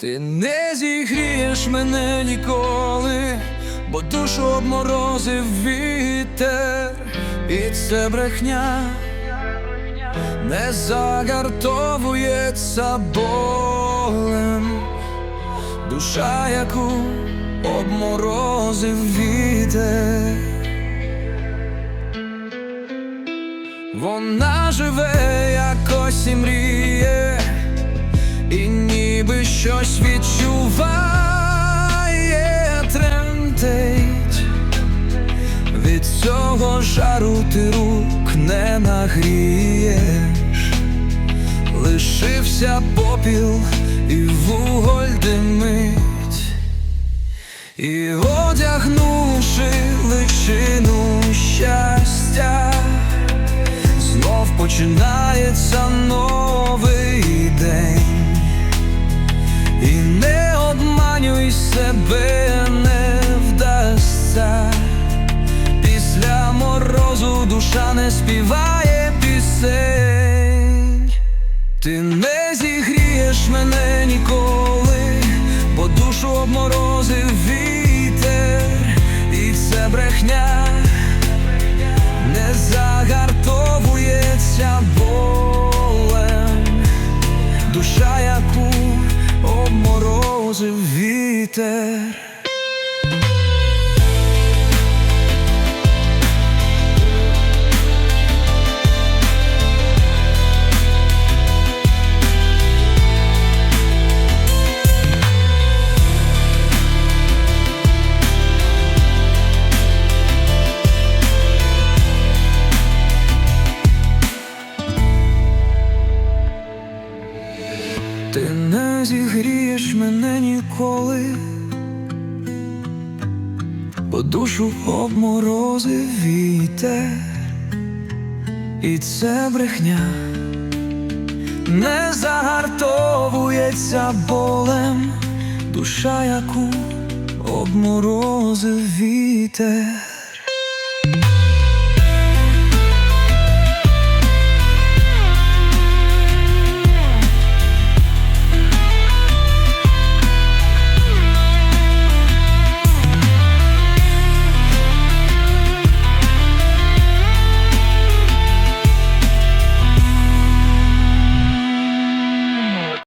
Ти не зігрієш мене ніколи, бо душу обморозив вітер, і це брехня. Не загартовується болем, душа, яку обморозив вітер. Вона живе якось і ніби щось відчуває, тремтить. Від цього жару ти рук не нагрієш, лишився попіл і вуголь димить, морозу душа не співає пісень. Ти не зігрієш мене ніколи, бо душу обморозив вітер, і це брехня не загартовується болем, душа, яку обморозив вітер. Ти не зігрієш мене ніколи, бо душу обморозив вітер, і це брехня не загартовується болем, душа, яку обморозив вітер.